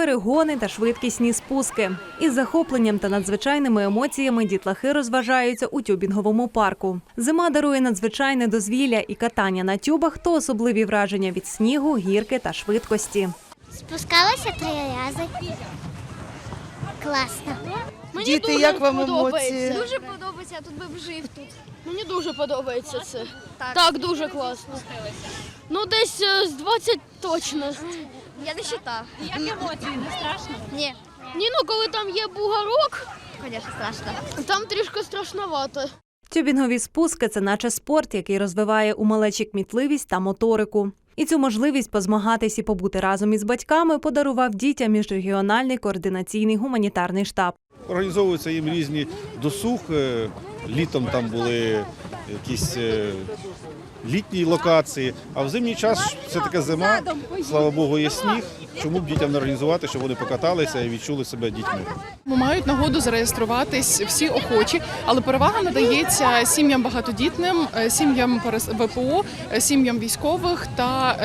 перегони та швидкісні спуски. Із захопленням та надзвичайними емоціями дітлахи розважаються у тюбінговому парку. Зима дарує надзвичайне дозвілля і катання на тюбах то особливі враження від снігу, гірки та швидкості. Спускалася три рази. Класно. Мені Діти, дуже як вам подобається. емоції? Дуже подобається, я тут би жив тут. Мені дуже подобається це. Так, дуже класно. Ну, десь е, з 20 точно. Я не вважав. Як емоції, не страшно? Ні. Ні, ну коли там є бугорок, Звісно, страшно. там трішки страшновато. Тюбінгові спуски це наче спорт, який розвиває у малечі кмітливість та моторику. І цю можливість позмагатись і побути разом із батьками подарував дітям міжрегіональний координаційний гуманітарний штаб. Організовуються їм різні досуг. Літом там були якісь е, літні локації, а в зимній час це така зима. Слава Богу, є сніг. Чому б дітям не організувати, щоб вони покаталися і відчули себе дітьми? Мають нагоду зареєструватись всі охочі, але перевага надається сім'ям багатодітним, е, сім'ям ВПО, е, сім'ям військових та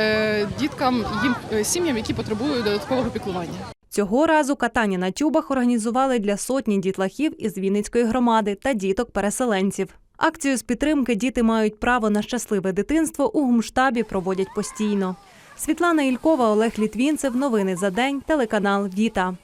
діткам їм сім'ям, які потребують додаткового піклування. Цього разу катання на тюбах організували для сотні дітлахів із Вінницької громади та діток-переселенців. Акцію з підтримки діти мають право на щасливе дитинство у гумштабі проводять постійно. Світлана Ількова, Олег Літвінцев. Новини за день. Телеканал Віта.